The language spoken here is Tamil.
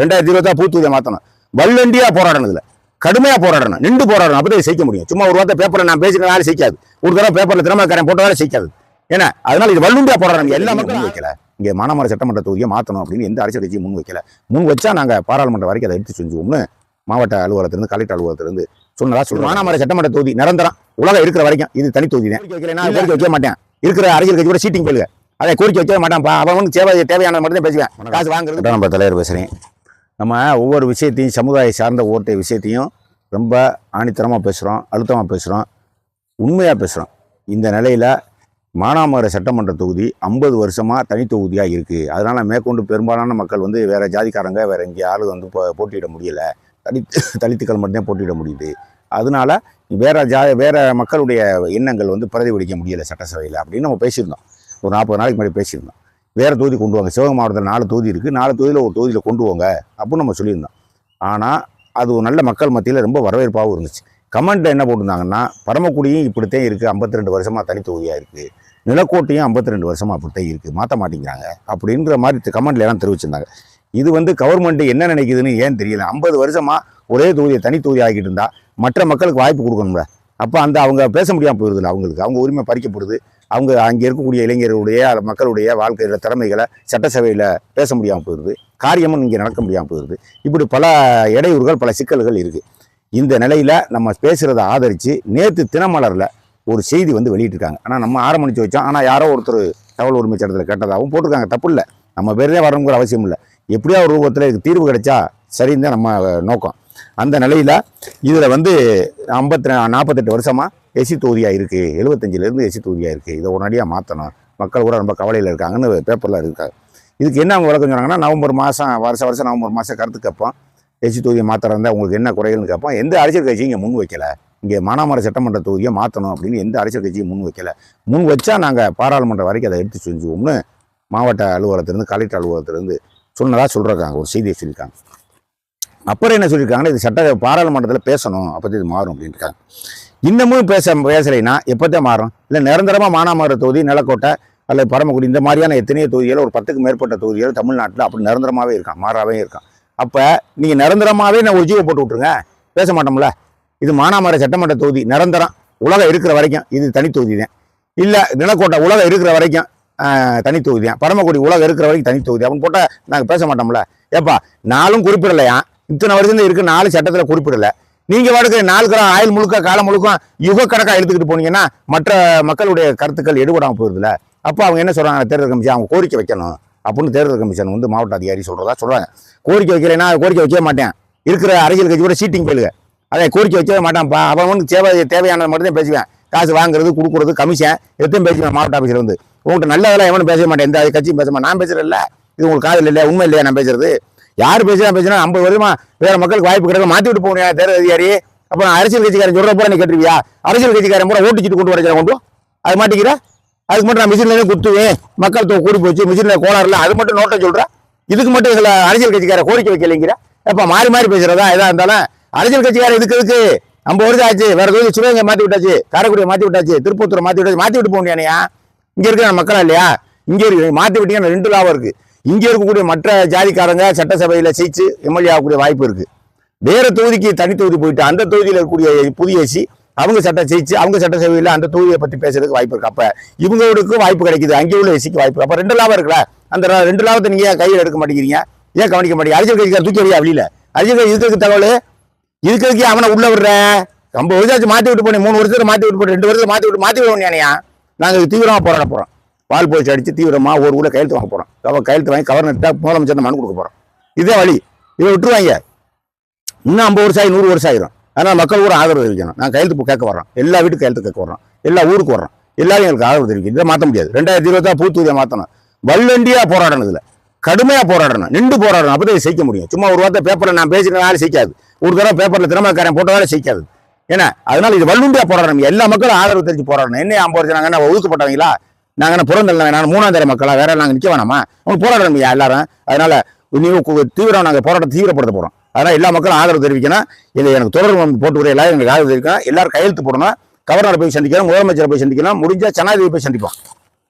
ரெண்டாயிரத்தி இருபத்தா பூத்துவதியை மாற்றணும் வல்லண்டியா போராடணும் கடுமையா போராடணும். நின்று போராடணும். அப்பதான் ஜெயிக்க முடியும். சும்மா ஒரு வார்த்தை பேப்பர்ல நான் பேசின வேலை செய்யாது. ஒரு தடவை பேப்பர்ல திறமைக்காரன் போட்ட வேலை செய்யாது. ஏன்னா அதனால இது வல்லுண்டியா போராடணும். எல்லா மக்களும் வைக்கல. இங்க மானாமர சட்டமன்ற தொகுதியை மாற்றணும் அப்படின்னு எந்த அரசியல் கட்சியும் முன் வைக்கல. முன் வச்சா நாங்க பாராளுமன்ற வரைக்கும் அதை எடுத்து செஞ்சுவோம்னு மாவட்ட அலுவலகத்திலிருந்து கலெக்டர் அலுவலகத்திலிருந்து சொன்னதா சொல்லுவோம் மானாமர சட்டமன்ற தொகுதி நிரந்தரம். உலகம் இருக்கிற வரைக்கும் இது தனி தொகுதி தான். கோரிக்கை வைக்க மாட்டேன். இருக்கிற அரசியல் கட்சி கூட சீட்டிங் போயிடுங்க அதை கோரிக்கை வைக்க மாட்டான்ப்பா அவனுக்கு தேவை தேவையான மட்டும் தான் பேசுவேன் காசு வாங்குறது. நம்ம தலைவர் பேசுறேன். நம்ம ஒவ்வொரு விஷயத்தையும் சமுதாய சார்ந்த ஒவ்வொரு விஷயத்தையும் ரொம்ப ஆணித்தரமாக பேசுகிறோம் அழுத்தமாக பேசுகிறோம் உண்மையாக பேசுகிறோம் இந்த நிலையில் மானாமர சட்டமன்ற தொகுதி ஐம்பது வருஷமாக தனி தொகுதியாக இருக்குது அதனால் மேற்கொண்டு பெரும்பாலான மக்கள் வந்து வேறு ஜாதிக்காரங்க வேறு எங்கே ஆளு வந்து போ போட்டியிட முடியலை. தலித்து தலித்துக்கள் மட்டும்தான் போட்டியிட முடியுது. அதனால வேறு ஜா வேறு மக்களுடைய எண்ணங்கள் வந்து பிரதிபலிக்க முடியலை சட்டசபையில் அப்படின்னு நம்ம பேசியிருந்தோம். ஒரு நாற்பது நாளைக்கு முன்னாடி பேசியிருந்தோம். வேறு தொகுதி கொண்டு வாங்க. சிவகங்கை மாவட்டத்தில் நாலு தொகுதி இருக்குது நாலு தொகுதியில் ஒரு தொகுதியில் கொண்டு வாங்க அப்படின்னு நம்ம சொல்லியிருந்தோம். ஆனால் அது ஒரு நல்ல மக்கள் மத்தியில் ரொம்ப வரவேற்பாகவும் இருந்துச்சு. கமெண்ட்டில் என்ன போட்டிருந்தாங்கன்னா பரமக்குடியும் இப்படித்தான் இருக்குது ஐம்பத்தி ரெண்டு வருஷமாக தனி தொகுதியாக இருக்குது நிலக்கோட்டையும் ஐம்பத்தி ரெண்டு வருஷமாக அப்படித்தான் இருக்குது மாற்ற மாட்டேங்கிறாங்க. அப்படின்ற மாதிரி கமெண்ட்ல எல்லாம் தெரிவிச்சிருந்தாங்க. இது வந்து கவர்மெண்ட் என்ன நினைக்குதுன்னு ஏன் தெரியல. ஐம்பது வருஷமாக ஒரே தொகுதியை தனி தொகுதி ஆகிட்டு இருந்தால் மற்ற மக்களுக்கு வாய்ப்பு கொடுக்கணும்ல. அப்போ அந்த அவங்க பேச முடியாமல் போயிருதுல அவங்களுக்கு. அவங்க உரிமை பறிக்கப்படுது. அவங்க அங்கே இருக்கக்கூடிய இளைஞர்களுடைய மக்களுடைய வாழ்க்கையில் திறமைகளை சட்டசபையில் பேச முடியாமல் போயிடுது காரியமும் இங்கே நடக்க முடியாமல் போயிடுது இப்படி பல இடையூறுகள் பல சிக்கல்கள் இருக்குது இந்த நிலையில் நம்ம பேசுகிறத ஆதரித்து நேற்று தினமலரில் ஒரு செய்தி வந்து வெளியிட்டிருக்காங்க. ஆனால் நம்ம ஆரம்பிச்சு வச்சோம். ஆனால் யாரோ ஒருத்தர் தகவல் உரிமை சட்டத்தில் கேட்டதாகவும் போட்டிருக்காங்க. தப்பு இல்லை. நம்ம பேரே வரணுங்கிற அவசியம் இல்லை. எப்படியா ஒரு ரூபத்தில் இதுக்கு தீர்வு கிடைச்சா சரின்னு தான் நம்ம நோக்கம். அந்த நிலையில் இதில் வந்து ஐம்பத்தி நாற்பத்தெட்டு வருஷமாக எசி தொகுதியாக இருக்குது எழுபத்தஞ்சிலேருந்து எசி தொகுதியாக இருக்குது இதை உடனடியாக மாற்றணும் மக்கள் கூட ரொம்ப கவலையில் இருக்காங்கன்னு பேப்பரில் இருக்காங்க. இதுக்கு என்ன அவங்க விளக்கம் சொன்னாங்கன்னா நவம்பர் மாதம் வருஷம் வருஷம் நவம்பர் மாதம் கருத்து கேட்போம். எசி தொகுதியை மாத்திரம் உங்களுக்கு என்ன குறைகள்னு கேட்போம். எந்த அரசியல் கட்சியும் இங்கே முன் வைக்கலை. இங்கே மானாமர சட்டமன்ற தொகுதியை மாற்றணும் அப்படின்னு எந்த அரசியல் கட்சியும் முன் வைக்கலை. முன் வச்சா நாங்கள் பாராளுமன்றம் வரைக்கும் அதை எடுத்து செஞ்சுவோம்னு மாவட்ட அலுவலகத்திலேருந்து கலெக்டர் அலுவலகத்திலேருந்து சொன்னதாக சொல்கிறாங்க ஒரு செய்தியை சொல்லியிருக்காங்க. அப்புறம் என்ன சொல்லியிருக்காங்கன்னா இது சட்ட பாராளுமன்றத்தில் பேசணும் அப்போ இது மாறும் அப்படின்ட்டு இன்னமும் பேச பேசலைன்னா எப்போத்தான் மாறும்? இல்லை நிரந்தரமாக மானாமர தொகுதி நிலக்கோட்டை அல்லது பரமக்குடி இந்த மாதிரியான எத்தனையோ தொகுதிகள் ஒரு பத்துக்கு மேற்பட்ட தொகுதிகள் தமிழ்நாட்டில் அப்படி நிரந்தரமாகவே இருக்கான் மாறாவே இருக்கான் அப்போ நீங்கள் நிரந்தரமாகவே நான் ஒரு ஜீவோ போட்டு விட்ருங்க பேச மாட்டோம்ல? இது மானாமர சட்டமன்ற தொகுதி நிரந்தரம் உலகம் இருக்கிற வரைக்கும் இது தனி தொகுதி தான். இல்லை நிலக்கோட்டை உலகம் இருக்கிற வரைக்கும் தனி தொகுதி தான். பரமக்குடி உலகம் இருக்கிற வரைக்கும் தனி தொகுதி அப்படின்னு போட்டால் நாங்கள் பேச மாட்டோம்ல? ஏப்பா நாளும் குறிப்பிடலையா? இத்தனை வருஷம் இருக்கு நாலு சட்டத்தில் குறிப்பிடல. நீங்க வாடுக்கிற நாலு கிராம் ஆயுள் முழுக்க காலம் முழுக்க யுக கணக்காக எடுத்துக்கிட்டு போனீங்கன்னா மற்ற மக்களுடைய கருத்துக்கள் எடுபடாமல் போயிருதுல. அப்போ அவங்க என்ன சொல்றாங்க? தேர்தல் கமிஷன் அவங்க கோரிக்கை வைக்கணும் அப்படின்னு தேர்தல் கமிஷன் வந்து மாவட்ட அதிகாரி சொல்றதா சொல்றாங்க. கோரிக்கை வைக்கலைன்னா கோரிக்கை வைக்க மாட்டேன். இருக்கிற அரசியல் கட்சி கூட சீட்டிங் போயிடுங்க. அதை கோரிக்கை வைக்கவே மாட்டான்ப்பா. அவனுக்கு தேவை தேவையானது மட்டும் தான் பேசுவேன். காசு வாங்குறது கொடுக்குறது கமிஷன் எத்தையும் பேசுவேன் மாவட்ட ஆஃபீஸில் வந்து. உங்கள்கிட்ட நல்ல வேலை எவனும் பேச மாட்டேன். எந்த கட்சியும் பேச மாட்டேன். நான் பேசுறேன்ல. இது உங்களுக்கு காதல் இல்லையா? உண்மை இல்லையா? நான் பேசுறது. யார் பேசினா பேசுனா ஐம்பது வருஷமா வேற மக்களுக்கு வாய்ப்பு கிடைக்கும் மாத்தி விட்டு போனியா தேர்தல் அதிகாரி அப்ப நான் அரசியல் கட்சிக்காரன் சொல்ற பூரா நீ கேட்டுருவியா? அரசியல் கட்சிக்காரன் பூரா ஓட்டு சீட்டு கொண்டு வர கொண்டு அது மாட்டிக்கிற? அதுக்கு மட்டும் நான் மிஷின்ல குத்துவேன். மக்கள் தொகை கூடி போச்சு மிஷின்ல கோளாறுல. அது மட்டும் நோட்டை சொல்கிறேன் இதுக்கு மட்டும் சில அரசியல் கட்சிக்கார கோரிக்கை வைக்கலைங்கிற. எப்ப மாறி மாறி பேசுறதா? எதா இருந்தாலும் அரசியல் கட்சிக்கார இதுக்கு இருக்கு ஐம்பது வருஷம் ஆச்சு. வேற தொகுதி சிவகங்கை மாத்தி விட்டாச்சு காரைக்குடியை மாத்தி விட்டாச்சு திருப்பத்தூரை மாத்தி விட்டாச்சு. மாத்தி விட்டு போனியானையா இங்க இருக்கிற மக்களா இல்லையா? இங்க இருக்கு மாத்தி விட்டீங்கன்னா ரெண்டு லாபம் இருக்கு. இங்கே இருக்கக்கூடிய மற்ற ஜாதிக்காரங்க சட்டசபையில் சீச்சு எம்எல்ஏ ஆகக்கூடிய வாய்ப்பு இருக்குது வேறு தொகுதிக்கு தனி தொகுதி போயிட்டு அந்த தொகுதியில் இருக்கக்கூடிய புதிய எசி அவங்க சட்டம் ஜெயிச்சு அவங்க சட்டசபையில் அந்த தொகுதியை பற்றி பேசுறதுக்கு வாய்ப்பு இருக்கு. அப்போ இவங்களுக்கு வாய்ப்பு கிடைக்குது. அங்கே உள்ள எசிக்கு வாய்ப்பு அப்போ ரெண்டு லாபம் இருக்குல்ல? அந்த ரெண்டு லாபத்தை நீங்கள் ஏன் கையில் எடுக்க மாட்டேங்கிறீங்க? ஏன் கவனிக்க மாட்டேங்க? அரசியல் கட்சிக்கார தூக்கி வழியா வெளியில. அரசியல் கட்சி இருக்கிறதுக்கு தகவல்? இதுக்கு அவனை உள்ள விடுற? ரொம்ப வருஷம் மாற்றி விட்டு போனேன் மூணு வருஷத்துக்கு மாற்றி விட்டு போனேன் ரெண்டு வருஷத்துல மாற்றி விட்டு மாற்றி விடுவோம் நாங்க நாங்கள் தீவிரமாக போராட போகிறோம் வால் போச்சு அடித்து தீவிரமா ஒரு கூட கையெழுத்து வாங்க போகிறோம் அவ கையெழுத்து வாங்கி கவர்னர்கிட்ட முதலமைச்சர் மனு கொடுக்க போகிறோம் இதே வழி. இதை விட்டுருவாங்க. இன்னும் ஐம்பது வருஷம் ஆகி நூறு வருஷம் ஆயிரும் அதனால் மக்கள் கூட ஆதரவு தெரிவிக்கணும். நான் கையெழுத்து கேட்க வர்றோம் எல்லா வீட்டுக்கு கையெழுத்து கேட்க வர்றோம் எல்லா ஊருக்கு வர்றோம் எல்லாரும் எங்களுக்கு ஆதரவு தெரிவிக்கும் இதை மாற்ற முடியாது. ரெண்டாயிரத்தி இருபத்தா பூத்தூரியை மாற்றணும் வல்லண்டியாக போராடணும் இதில். கடுமையாக போராடணும். நின்று போராடணும். அப்போ தான் செய்ய முடியும். சும்மா ஒரு வார்த்தை பேப்பரில் நான் பேசினாலும் வேலை ஒரு தடவை பேப்பரில் திறமைக்காரன் போட்ட வேலை ஏன்னா அதனால் இது வல்லுண்டியாக போராடணும். எல்லா மக்களும் ஆதரவு தெரிஞ்சு போராடணும். என்ன ஐம்பது வருஷம் நாங்க என்ன ஒதுக்கப்பட்டவங்களா? நாங்கள் என்ன புறந்தள்ள வேணாம் மூணாம் தர மக்களா? வேற நாங்கள் நிற்க வேணாமா? அவங்க போராடணும் எல்லாரும். அதனால தீவிரம் நாங்கள் போராட்டம் தீவிரப்படுத்த போகிறோம் அதனால எல்லா மக்களும் ஆதரவு தெரிவிக்கணும். இதை எனக்கு தொடர்பு போட்டு வர எல்லாரும் எங்களுக்கு ஆதரவு தெரிவிக்கணும் எல்லாரும் கையெழுத்து போடணும். கவர்னரை போய் சந்திக்கணும் முதலமைச்சரை போய் சந்திக்கணும். முடிஞ்சால் ஜனாதிபதி போய் சந்திப்போம்.